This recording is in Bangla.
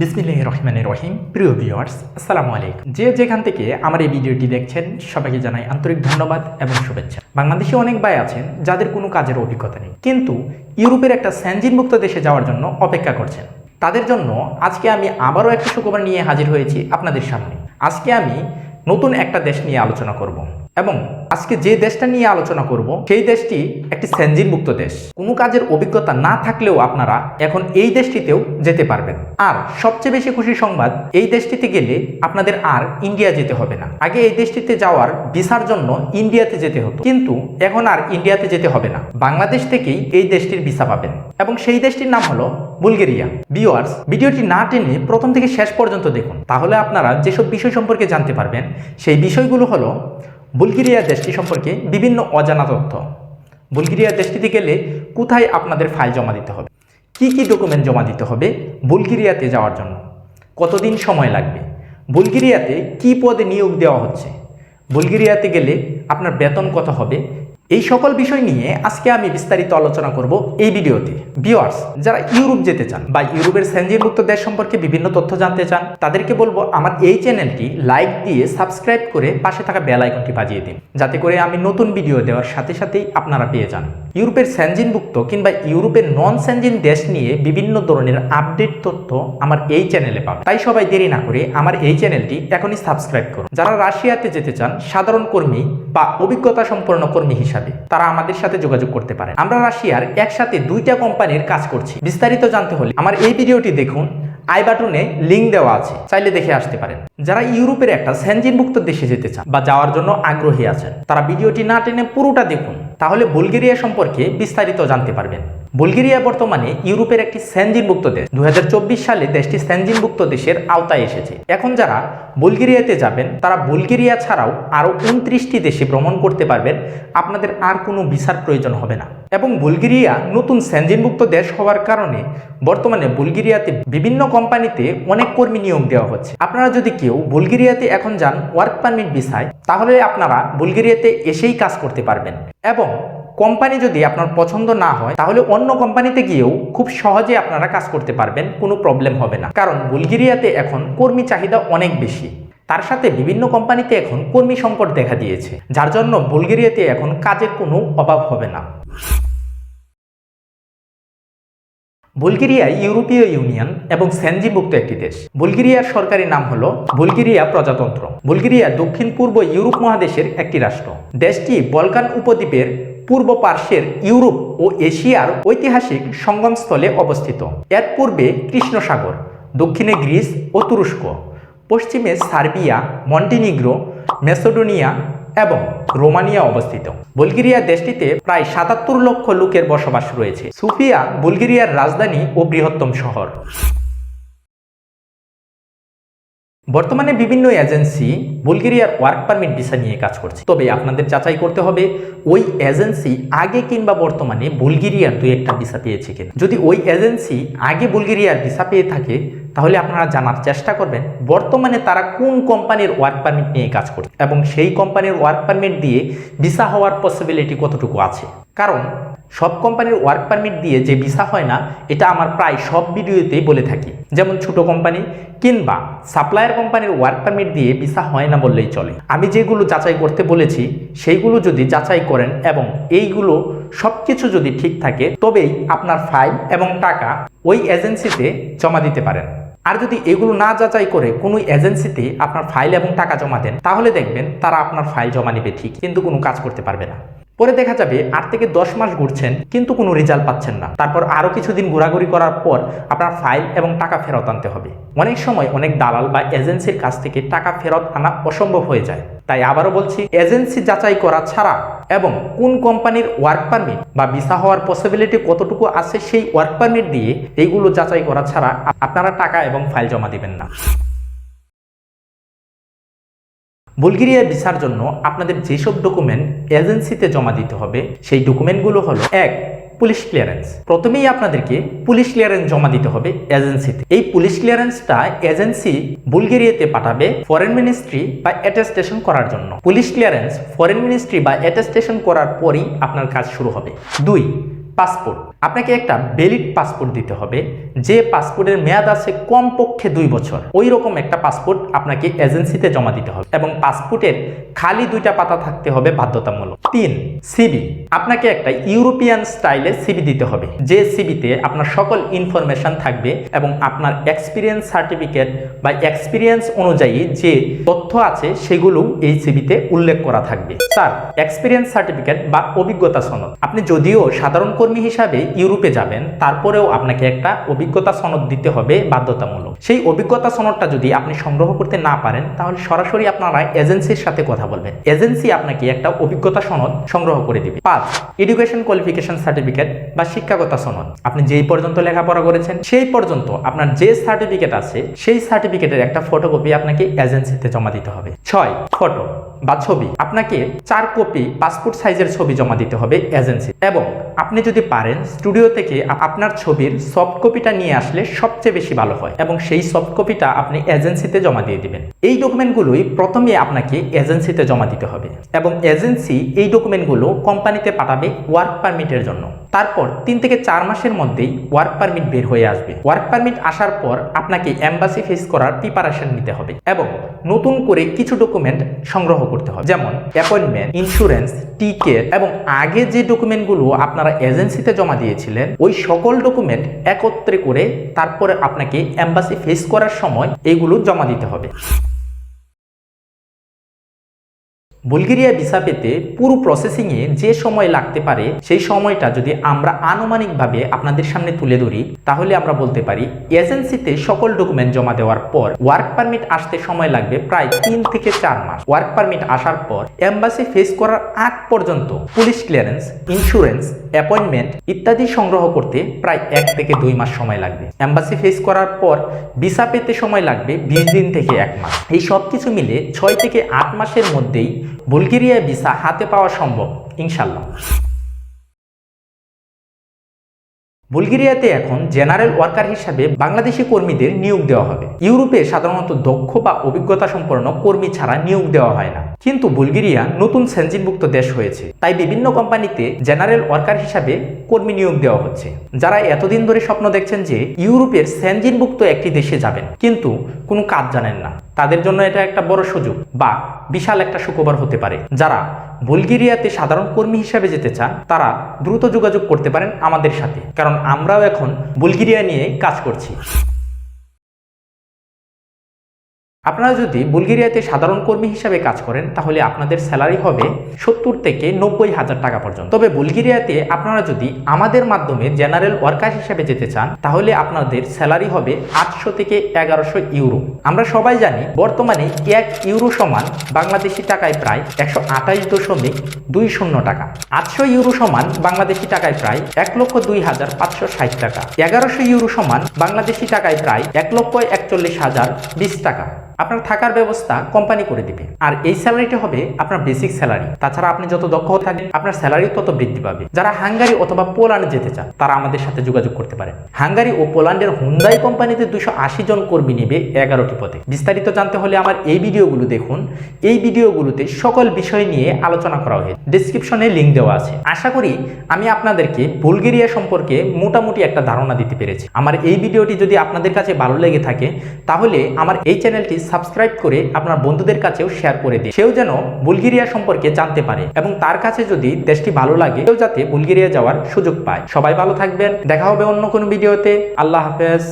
বিসমিল্লাহ রহমান রহিম। প্রিয় ভিউয়ার্স আসসালামু আলাইকুম। যে যেখান থেকে আমার এই ভিডিওটি দেখছেন, সবাইকে জানাই আন্তরিক ধন্যবাদ এবং শুভেচ্ছা। বাংলাদেশে অনেক ভাই আছেন যাদের কোনো কাজের অভিজ্ঞতা নেই। কিন্তু ইউরোপের একটা স্যানজিনমুক্ত দেশে যাওয়ার জন্য অপেক্ষা করছেন। তাদের জন্য আজকে আমি আবারও একটা সুখবর নিয়ে হাজির হয়েছি আপনাদের সামনে। আজকে আমি নতুন একটা দেশ নিয়ে আলোচনা করব। এবং আজকে যে দেশটা নিয়ে আলোচনা করব, সেই দেশটি একটি স্যানজিন মুক্ত দেশ। কোনো কাজের অভিজ্ঞতা না থাকলেও আপনারা এখন এই দেশটিতেও যেতে পারবেন। আর সবচেয়ে বেশি খুশি সংবাদ, এই দেশটিতে গেলে আপনাদের আর ইন্ডিয়া যেতে হবে না। আগে এই দেশটিতে যাওয়ার ভিসার জন্য ইন্ডিয়াতে যেতে হতো। কিন্তু এখন আর ইন্ডিয়াতে যেতে হবে না। বাংলাদেশ থেকেই এই দেশটির ভিসা পাবেন। এবং সেই দেশটির নাম হলো বুলগেরিয়া। ভিউয়ার্স, ভিডিওটি না টেনে প্রথম থেকে শেষ পর্যন্ত দেখুন। তাহলে আপনারা যেসব বিষয় সম্পর্কে জানতে পারবেন, সেই বিষয়গুলো হলো বুলগেরিয়া দেশটি সম্পর্কে বিভিন্ন অজানা তথ্য। বুলগেরিয়া দেশটিতে গেলে কোথায় আপনাদের ফাইল জমা দিতে হবে? কি কি ডকুমেন্ট জমা দিতে হবে বুলগেরিয়াতে যাওয়ার জন্য? কতদিন সময় লাগবে? বুলগেরিয়াতে কি পদে নিয়োগ দেওয়া হচ্ছে? বুলগেরিয়াতে গেলে আপনার বেতন কত হবে? এই সকল বিষয় নিয়ে আজকে আমি বিস্তারিত আলোচনা করব এই ভিডিওতে। বিওয়ার্স যারা ইউরোপ যেতে চান বা ইউরোপের সেঞ্জিভুক্ত দেশ সম্পর্কে বিভিন্ন তথ্য জানতে চান, তাদেরকে বলব আমার এই চ্যানেলটি লাইক দিয়ে সাবস্ক্রাইব করে পাশে থাকা বেল আইকনটি বাজিয়ে দিন। যাতে করে আমি নতুন ভিডিও দেওয়ার সাথে সাথেই আপনারা পেয়ে যান। ইউরোপের স্যানজিনভুক্ত কিংবা ইউরোপের নন স্যানজিন দেশ নিয়ে বিভিন্ন ধরনের আপডেট তথ্য আমার এই চ্যানেলে পাবে তাই সবাই দেরি না করে আমার এই চ্যানেলটি এখনই সাবস্ক্রাইব করুন। যারা রাশিয়াতে যেতে চান, সাধারণ কর্মী বা অভিজ্ঞতা সম্পন্ন কর্মী হিসাবে, তারা আমাদের সাথে যোগাযোগ করতে পারেন। আমরা রাশিয়ার একসাথে দুইটা কোম্পানির কাজ করছি। বিস্তারিত জানতে হলে আমার এই ভিডিওটি দেখুন। আই বাটনে লিঙ্ক দেওয়া আছে, চাইলে দেখে আসতে পারেন। যারা ইউরোপের একটা স্যানজিনভুক্ত দেশে যেতে চান বা যাওয়ার জন্য আগ্রহী আছেন, তারা ভিডিওটি না টেনে পুরোটা দেখুন। তাহলে বুলগেরিয়া সম্পর্কে বিস্তারিত জানতে পারবেন। বুলগেরিয়া বর্তমানে ইউরোপের একটি স্যানজিনভুক্ত দেশ। দু সালে দেশটি স্যানজিনভুক্ত দেশের আওতায় এসেছে। এখন যারা বুলগেরিয়াতে যাবেন, তারা বুলগেরিয়া ছাড়াও আরও উনত্রিশটি দেশে ভ্রমণ করতে পারবেন। আপনাদের আর কোনো ভিসার প্রয়োজন হবে না। এবং বুলগেরিয়া নতুন স্যানজিনভুক্ত দেশ হওয়ার কারণে বর্তমানে বুলগেরিয়াতে বিভিন্ন কোম্পানিতে অনেক কর্মী নিয়োগ দেওয়া হচ্ছে। আপনারা যদি কেউ বুলগেরিয়াতে এখন যান ওয়ার্ক পারমিট ভিসায়, তাহলে আপনারা বুলগেরিয়াতে এসেই কাজ করতে পারবেন। এবং কোম্পানি যদি আপনার পছন্দ না হয়, তাহলে অন্য কোম্পানিতে গিয়েও খুব সহজে আপনারা কাজ করতে পারবেন, কোনো প্রবলেম হবে না। কারণ বুলগেরিয়াতে এখন কর্মী চাহিদা অনেক বেশি। তার সাথে বিভিন্ন কোম্পানিতে এখন কর্মী সংকট দেখা দিয়েছে, যার জন্য বুলগেরিয়াতে এখন কাজের কোনো অভাব হবে না। বুলগেরিয়া ইউরোপীয় ইউনিয়ন এবং সেনজিভুক্ত একটি দেশ। বুলগেরিয়ার সরকারি নাম হল বুলগেরিয়া প্রজাতন্ত্র। বুলগেরিয়া দক্ষিণ পূর্ব ইউরোপ মহাদেশের একটি রাষ্ট্র। দেশটি বলকান উপদ্বীপের পূর্ব পার্শ্বের ইউরোপ ও এশিয়ার ঐতিহাসিক সঙ্গমস্থলে অবস্থিত। এর পূর্বে কৃষ্ণসাগর, দক্ষিণে গ্রিস ও তুরস্ক, পশ্চিমে সার্বিয়া, মন্টিনিগ্রো, মেসোডোনিয়া এবং রোমানিয়া অবস্থিত। বুলগেরিয়া দেশটিতে প্রায় সাতাত্তর লক্ষ লোকের বসবাস রয়েছে। সুফিয়া বুলগেরিয়ার রাজধানী ও বৃহত্তম শহর। বর্তমানে বিভিন্ন এজেন্সি বুলগেরিয়ার ওয়ার্ক পারমিট ভিসা নিয়ে কাজ করছে। তবে আপনাদের যাচাই করতে হবে, ওই এজেন্সি আগে কিংবা বর্তমানে বুলগেরিয়ার দুই একটা ভিসা পেয়েছে কিনা। যদি ওই এজেন্সি আগে বুলগেরিয়ার ভিসা পেয়ে থাকে, তাহলে আপনারা জানার চেষ্টা করবেন, বর্তমানে তারা কোন কোম্পানির ওয়ার্ক পারমিট নিয়ে কাজ করছে এবং সেই কোম্পানির ওয়ার্ক পারমিট দিয়ে ভিসা হওয়ার পসিবিলিটি কতটুকু আছে। কারণ সব কোম্পানির ওয়ার্ক পারমিট দিয়ে যে ভিসা হয় না, এটা আমার প্রায় সব ভিডিওতেই বলে থাকি। যেমন ছোট কোম্পানি কিংবা সাপ্লায়ার কোম্পানির ওয়ার্ক পারমিট দিয়ে ভিসা হয় না বললেই চলে। আমি যেগুলো যাচাই করতে বলেছি, সেইগুলো যদি যাচাই করেন এবং এইগুলো সব কিছু যদি ঠিক থাকে, তবেই আপনার ফাইল এবং টাকা ওই এজেন্সিতে জমা দিতে পারেন। আর যদি এগুলো না যাচাই করে কোনো এজেন্সিতে আপনার ফাইল এবং টাকা জমা দেন, তাহলে দেখবেন তারা আপনার ফাইল জমা নেবে ঠিক, কিন্তু কোনো কাজ করতে পারবে না। পরে দেখা যাবে আট থেকে দশ মাস ঘুরছেন, কিন্তু কোনো রেজাল্ট পাচ্ছেন না। তারপর আরও কিছুদিন ঘোরাঘুরি করার পর আপনার ফাইল এবং টাকা ফেরত আনতে হবে। অনেক সময় অনেক দালাল বা এজেন্সির কাছ থেকে টাকা ফেরত আনা অসম্ভব হয়ে যায়। তাই আবারও বলছি, এজেন্সি যাচাই করা ছাড়া এবং কোন কোম্পানির ওয়ার্ক পারমিট বা ভিসা হওয়ার পসিবিলিটি কতটুকু আছে সেই ওয়ার্ক পারমিট দিয়ে এইগুলো যাচাই করা ছাড়া আপনারা টাকা এবং ফাইল জমা দিবেন না। বুলগেরিয়া ভিসার জন্য আপনাদের যেসব ডকুমেন্ট এজেন্সিতে জমা দিতে হবে, সেই ডকুমেন্টগুলো হলো, এক, পুলিশ ক্লিয়ারেন্স। প্রথমেই আপনাদেরকে পুলিশ ক্লিয়ারেন্স জমা দিতে হবে এজেন্সিতে। এই পুলিশ ক্লিয়ারেন্সটা এজেন্সি বুলগেরিয়াতে পাঠাবে ফরেন মিনিস্ট্রি বা অ্যাটেস্টেশন করার জন্য। পুলিশ ক্লিয়ারেন্স ফরেন মিনিস্ট্রি বা অ্যাটেস্টেশন করার পরই আপনার কাজ শুরু হবে। দুই, পাসপোর্ট। আপনাকে একটা ভ্যালিড পাসপোর্ট দিতে হবে। যে পাসপোর্টের মেয়াদ আছে কমপক্ষে দুই বছর। ওই রকম একটা পাসপোর্ট আপনাকে এজেন্সিতে জমা দিতে হবে এবং পাসপোর্টের খালি দুইটা পাতা থাকতে হবে বাধ্যতামূলক। তিন সিবি আপনাকে একটা ইউরোপিয়ান স্টাইলে সিবি দিতে হবে। যে সিবিতে আপনার সকল ইনফরমেশন থাকবে এবং আপনার এক্সপিরিয়েন্স সার্টিফিকেট বা এক্সপিরিয়েন্স অনুযায়ী যে তথ্য আছে সেগুলো এই সিবিতে উল্লেখ করা থাকবে। স্যার এক্সপিরিয়েন্স সার্টিফিকেট বা অভিজ্ঞতা সনদ। আপনি যদিও সাধারণ কর্মী হিসাবে ইউরোপে যাবেন, তারপরেও আপনাকে একটা অভিজ্ঞতা সনদ দিতে হবে বাধ্যতামূলক। সেই অভিজ্ঞতা সনদটা যদি আপনি সংগ্রহ করতে না পারেন, তাহলে সরাসরি আপনারা এজেন্সির সাথে কথা বলবেন। এজেন্সি আপনাকে একটা অভিজ্ঞতা সনদ সংগ্রহ করে দিবে। পাঁচ এডুকেশন কোয়ালিফিকেশন সার্টিফিকেট বা শিক্ষাগত সনদ। আপনি যেই পর্যন্ত লেখাপড়া করেছেন, সেই পর্যন্ত আপনার যে সার্টিফিকেট আছে, সেই সার্টিফিকেটের একটা ফটোকপি আপনাকে এজেন্সিতে জমা দিতে হবে। ছয় ফটো বা ছবি, আপনাকে চার কপি পাসপোর্ট সাইজের ছবি জমা দিতে হবে এজেন্সি এবং আপনি যদি পারেন স্টুডিও থেকে আপনার ছবির সফট কপিটা নিয়ে আসলে সবচেয়ে বেশি ভালো হয় এবং সেই সফট কপিটা আপনি এজেন্সিতে জমা দিয়ে দিবেন। এই ডকুমেন্টগুলোই প্রথমে আপনাকে এজেন্সিতে জমা দিতে হবে এবং এজেন্সি এই ডকুমেন্টগুলো কোম্পানিতে পাঠাবে ওয়ার্ক পারমিটের জন্য। তারপর তিন থেকে চার মাসের মধ্যেই ওয়ার্ক পারমিট বের হয়ে আসবে। ওয়ার্ক পারমিট আসার পর আপনাকে এম্বাসি ফেস করার প্রিপারেশন নিতে হবে এবং নতুন করে কিছু ডকুমেন্ট সংগ্রহ করতে হবে। যেমন অ্যাপয়েন্টমেন্ট ইন্স্যুরেন্স টিকেট এবং আগে যে ডকুমেন্টগুলো আপনারা এজেন্সিতে জমা দিয়েছিলেন, ওই সকল ডকুমেন্ট একত্রে করে তারপরে আপনাকে এম্বাসি ফেস করার সময় এইগুলো জমা দিতে হবে। বুলগেরিয়া ভিসা পেতে পুরো প্রসেসিংয়ে যে সময় লাগতে পারে, সেই সময়টা যদি আমরা আনুমানিকভাবে আপনাদের সামনে তুলে ধরি, তাহলে আমরা বলতে পারি, এজেন্সিতে সকল ডকুমেন্ট জমা দেওয়ার পর ওয়ার্ক পারমিট আসতে সময় লাগবে প্রায় তিন থেকে চার মাস। ওয়ার্ক পারমিট আসার পর এম্বাসি ফেস করার আগ পর্যন্ত পুলিশ ক্লিয়ারেন্স ইন্স্যুরেন্স অ্যাপয়েন্টমেন্ট ইত্যাদি সংগ্রহ করতে প্রায় এক থেকে দুই মাস সময় লাগবে। এম্বাসি ফেস করার পর ভিসা পেতে সময় লাগবে বিশ দিন থেকে এক মাস। এই সব কিছু মিলে ছয় থেকে আট মাসের মধ্যেই বুলগেরিয়া ভিসা হাতে পাওয়া সম্ভব ইনশাল্লাহ। বুলগেরিয়াতে এখন জেনারেল ওয়ার্কার হিসাবে বাংলাদেশি কর্মীদের নিয়োগ দেওয়া হবে। ইউরোপে সাধারণত দক্ষ বা অভিজ্ঞতা সম্পন্ন কর্মী ছাড়া নিয়োগ দেওয়া হয় না। কিন্তু বুলগেরিয়া নতুন সেনজিনভুক্ত দেশ হয়েছে। তাই বিভিন্ন কোম্পানিতে জেনারেল ওয়ার্কার হিসাবে কর্মী নিয়োগ দেওয়া হচ্ছে। যারা এতদিন ধরে স্বপ্ন দেখছেন যে ইউরোপের সেনজিনভুক্ত একটি দেশে যাবেন, কিন্তু কোনো কাজ জানেন না। তাদের জন্য এটা একটা বড় সুযোগ বা বিশাল একটা সুখবর হতে পারে। যারা বুলগেরিয়াতে সাধারণ কর্মী হিসাবে যেতে চান, তারা দ্রুত যোগাযোগ করতে পারেন আমাদের সাথে। কারণ আমরাও এখন বুলগেরিয়া নিয়ে কাজ করছি। আপনারা যদি বুলগেরিয়াতে সাধারণ কর্মী হিসাবে কাজ করেন, তাহলে আপনাদের স্যালারি হবে সত্তর থেকে নব্বই হাজার টাকা পর্যন্ত। তবে বুলগেরিয়াতে আপনারা যদি আমাদের মাধ্যমে জেনারেল ওয়ার্কার হিসাবে যেতে চান, তাহলে আপনাদের স্যালারি হবে আটশো থেকে এগারোশো ইউরো। আমরা সবাই জানি, বর্তমানে এক ইউরো সমান বাংলাদেশি টাকায় প্রায় একশো আঠাশ দশমিক দুই শূন্য টাকা। আটশো ইউরো সমান বাংলাদেশি টাকায় প্রায় এক লক্ষ দুই হাজার পাঁচশো ষাট টাকা। এগারোশো ইউরো সমান বাংলাদেশি টাকায় প্রায় এক লক্ষ একচল্লিশ হাজার বিশ টাকা। আপনার থাকার ব্যবস্থা কোম্পানি করে দিবে। আর এই স্যালারিটা হবে আপনার বেসিক স্যালারি তাছাড়া আপনি যত দক্ষ থাকবেন আপনার স্যালারি তত বৃদ্ধি পাবে। যারা হাঙ্গারি অথবা পোল্যান্ড যেতে চান, তারা আমাদের সাথে যোগাযোগ করতে পারেন। হাঙ্গারি ও পোল্যান্ডের হুন্দাই কোম্পানিতে দুশো জন কর্মী নেবে এগারোটি পদে। বিস্তারিত জানতে হলে আমার এই ভিডিওগুলো দেখুন। এই ভিডিওগুলোতে সকল বিষয় নিয়ে আলোচনা করা হয়েছে। ডিসক্রিপশনে লিঙ্ক দেওয়া আছে। আশা করি আমি আপনাদেরকে বুলগেরিয়া সম্পর্কে মোটামুটি একটা ধারণা দিতে পেরেছি। আমার এই ভিডিওটি যদি আপনাদের কাছে ভালো লেগে থাকে, তাহলে আমার এই চ্যানেলটি সাবস্ক্রাইব করে আপনার বন্ধুদের কাছেও শেয়ার করে দিন। সেও যেন বুলগেরিয়া সম্পর্কে জানতে পারে এবং তার কাছে যদি দেশটি ভালো লাগে, সেও যাতে বুলগেরিয়া যাওয়ার সুযোগ পায়। সবাই ভালো থাকবেন। দেখা হবে অন্য কোনো ভিডিওতে আল্লাহ হাফেজ।